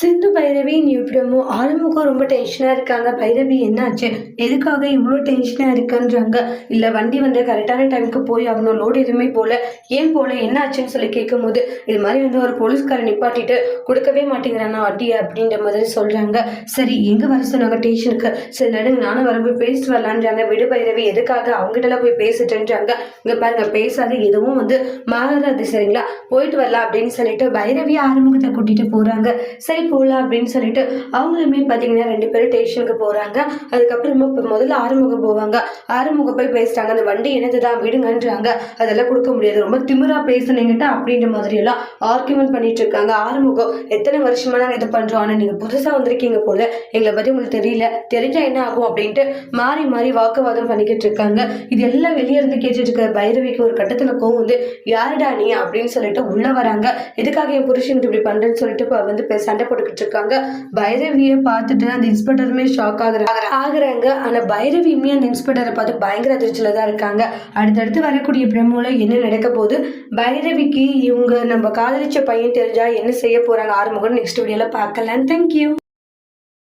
சிந்து பைரவி நியூப்டமோ ஆறுமுகம் ரொம்ப டென்ஷனாக இருக்காங்க. பைரவி என்னாச்சு? எதுக்காக இவ்வளோ டென்ஷனாக இருக்குன்றாங்க? இல்லை வண்டி வந்து கரெக்டான டைமுக்கு போய் ஆகணும். லோடு எதுவுமே போகல ஏன் போகல என்னாச்சுன்னு சொல்லி சொல்லி கேட்கும்போது இது மாதிரி வந்து ஒரு போலீஸ்காரை நிப்பாட்டிட்டு கொடுக்கவே மாட்டேங்கிறானா வட்டி அப்படின்ற மாதிரி சொல்கிறாங்க சரி எங்கே வர சொன்னாங்க டேஷனுக்கு சரி நடுங்க நானும் வர போய் பேசிட்டு வரலான்றாங்க. விடு பைரவி எதுக்காக அவங்ககிட்டலாம் போய் பேசிட்டுன்றாங்க? இங்கே பாருங்க பேசாத எதுவும் வந்து மாறாது சரிங்களா? போயிட்டு வரலாம் அப்படின்னு சொல்லிட்டு பைரவி ஆறுமுகத்தை கூட்டிகிட்டு போகிறாங்க சரி போகலாம் அப்படின்னு சொல்லிட்டு அவங்களுமே பார்த்தீங்கன்னா ரெண்டு பேரும் ஸ்டேஷனுக்கு போறாங்க. அதுக்கப்புறமா இப்போ முதல்ல ஆறுமுகம் போவாங்க. ஆறுமுகம் போய் பேசுகிறாங்க அந்த வண்டி என்னது தான் விடுங்கன்றாங்க. அதெல்லாம் கொடுக்க முடியாது. ரொம்ப திமிரா பேசுனீங்கிட்ட அப்படின்ற மாதிரி எல்லாம் ஆர்குமெண்ட் பண்ணிட்டு இருக்காங்க. ஆறுமுகம் எத்தனை வருஷமா நாங்கள் இது பண்றோம்? ஆனால் நீங்க புதுசா வந்திருக்கீங்க போல. எங்களை பத்தி உங்களுக்கு தெரியல. தெரிஞ்சா என்ன ஆகும் அப்படின்ட்டு மாறி மாறி வாக்குவாதம் பண்ணிக்கிட்டு இருக்காங்க. இது எல்லாம் வெளியே இருந்து கேட்டுட்டு இருக்க பைரவிக்கு ஒரு கட்டத்துல கோவம் வந்து யாருடா நீ? அப்படின்னு சொல்லிட்டு உள்ள வராங்க. எதுக்காக என் புருஷன் இப்படி பண்றேன்னு சொல்லிட்டு வந்து சண்டை சண்டை போட்டுக்கிட்டு இருக்காங்க பைரவியை பார்த்துட்டு அந்த இன்ஸ்பெக்டருமே ஷாக் ஆகுறாங்க ஆகுறாங்க. ஆனா பைரவியுமே அந்த இன்ஸ்பெக்டரை பார்த்து பயங்கர அதிர்ச்சியில தான் இருக்காங்க. அடுத்தடுத்து வரக்கூடிய பிரம்மோல என்ன நடக்க போகுது? பைரவிக்கு இவங்க நம்ம காதலிச்ச பையன் தெரிஞ்சா என்ன செய்ய போறாங்க ஆறுமுகம் நெக்ஸ்ட் வீடியோல பார்க்கலாம். தேங்க்யூ